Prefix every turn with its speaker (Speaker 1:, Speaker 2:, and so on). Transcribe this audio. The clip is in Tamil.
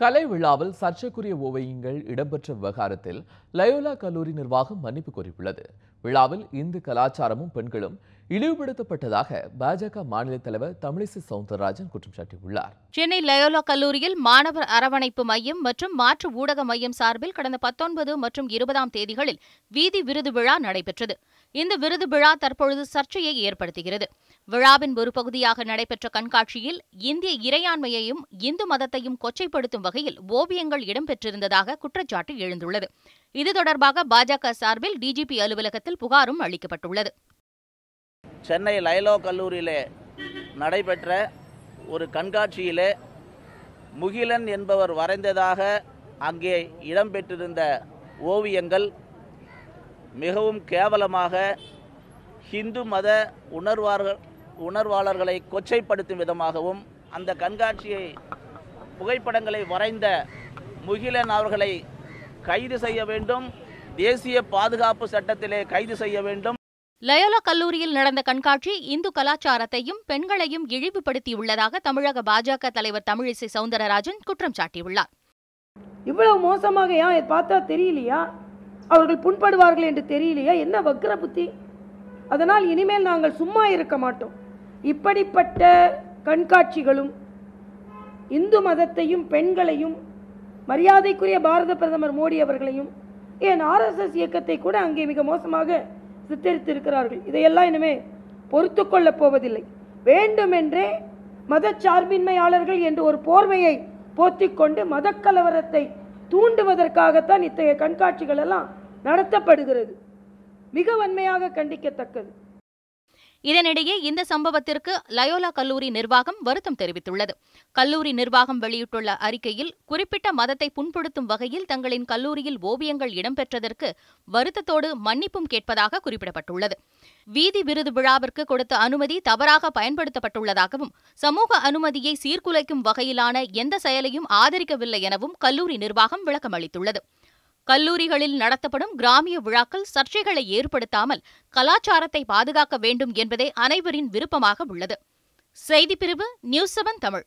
Speaker 1: கலை விழாவில் சர்ச்சைக்குரிய ஓவியங்கள் இடம்பெற்ற விவகாரத்தில் லயோலா கல்லூரி நிர்வாகம் மன்னிப்பு கோரியுள்ளது. விழாவில் இந்து கலாச்சாரமும் பெண்களும் இழிவுபடுத்தப்பட்டதாக பாஜக மாநில தலைவர் தமிழிசை சவுந்தரராஜன் குற்றம் சாட்டியுள்ளார்.
Speaker 2: சென்னை லயோலா கல்லூரியில் மாணவர் அரவணைப்பு மையம் மற்றும் மாற்று ஊடக மையம் சார்பில் கடந்த பத்தொன்பது மற்றும் இருபதாம் தேதிகளில் வீதி விருது விழா நடைபெற்றது. இந்த விருது விழா தற்பொழுது சர்ச்சையை ஏற்படுத்துகிறது. விழாவின் ஒரு பகுதியாக நடைபெற்ற கண்காட்சியில் இந்திய இறையாண்மையையும் இந்து மதத்தையும் கொச்சைப்படுத்தும் வகையில் ஓவியங்கள் இடம்பெற்றிருந்ததாக குற்றச்சாட்டு எழுந்துள்ளது. இது தொடர்பாக பாஜக சார்பில் டிஜிபி அலுவலகத்தில் புகாரும் அளிக்கப்பட்டுள்ளது.
Speaker 3: சென்னை லைலோ கல்லூரியிலே நடைபெற்ற ஒரு கண்காட்சியிலே முகிலன் என்பவர் வரைந்ததாக அங்கே இடம்பெற்றிருந்த ஓவியங்கள் மிகவும் கேவலமாக ஹிந்து மத உணர்வார்கள் உணர்வாளர்களை கொச்சைப்படுத்தும் விதமாகவும் அந்த கண்காட்சியை புகைப்படங்களை வரைந்த முகிலன் அவர்களை கைது செய்ய வேண்டும் தேசிய பாதுகாப்பு சட்டத்திலே கைது செய்ய வேண்டும்.
Speaker 2: லயோலா கல்லூரியில் நடந்த கண்காட்சி இந்து கலாச்சாரத்தையும் பெண்களையும் இழிவுபடுத்தியுள்ளதாக தமிழக பாஜக தலைவர் தமிழிசை சவுந்தரராஜன் குற்றம் சாட்டியுள்ளார்.
Speaker 4: இவ்வளவு மோசமாக ஏன் பார்த்தா தெரியலையா? அவர்கள் புண்படுவார்கள் என்று தெரியலையா? என்ன வக்ர புத்தி? அதனால் இனிமேல் நாங்கள் சும்மா இருக்க மாட்டோம். இப்படிப்பட்ட கண்காட்சிகளும் இந்து மதத்தையும் பெண்களையும் மரியாதைக்குரிய பாரத பிரதமர் மோடி அவர்களையும் ஏன் ஆர்எஸ்எஸ் இயக்கத்தை கூட அங்கே மிக மோசமாக சித்தரித்திருக்கிறார்கள். இதையெல்லாம் இனிமே பொறுத்து கொள்ளப் போவதில்லை. வேண்டுமென்றே மதச்சார்பின்மையாளர்கள் என்று ஒரு போர்வையை போத்திக்கொண்டு மதக்கலவரத்தை தூண்டுவதற்காகத்தான் இத்தகைய கண்காட்சிகள் எல்லாம் நடத்தப்படுகிறது. மிக வன்மையாக கண்டிக்கத்தக்கது.
Speaker 2: இதனிடையே இந்த சம்பவத்திற்கு லயோலா கல்லூரி நிர்வாகம் வருத்தம் தெரிவித்துள்ளது. கல்லூரி நிர்வாகம் வெளியிட்டுள்ள அறிக்கையில் குறிப்பிட்ட மதத்தை புண்படுத்தும் வகையில் தங்களின் கல்லூரியில் ஓவியங்கள் இடம்பெற்றதற்கு வருத்தத்தோடு மன்னிப்பும் கேட்பதாக குறிப்பிடப்பட்டுள்ளது. வீதி விருது விழாவிற்கு கொடுத்த அனுமதி தவறாக பயன்படுத்தப்பட்டுள்ளதாகவும் சமூக அனுமதியை சீர்குலைக்கும் வகையிலான எந்த செயலையும் ஆதரிக்கவில்லை எனவும் கல்லூரி நிர்வாகம் விளக்கமளித்துள்ளது. கல்லூரிகளில் நடத்தப்படும் கிராமிய விழாக்கள் சர்ச்சைகளை ஏற்படுத்தாமல் கலாச்சாரத்தை பாதுகாக்க வேண்டும் என்பதே அனைவரின் விருப்பமாக உள்ளது. செய்திப்பிரிவு நியூஸ் செவன் தமிழ்.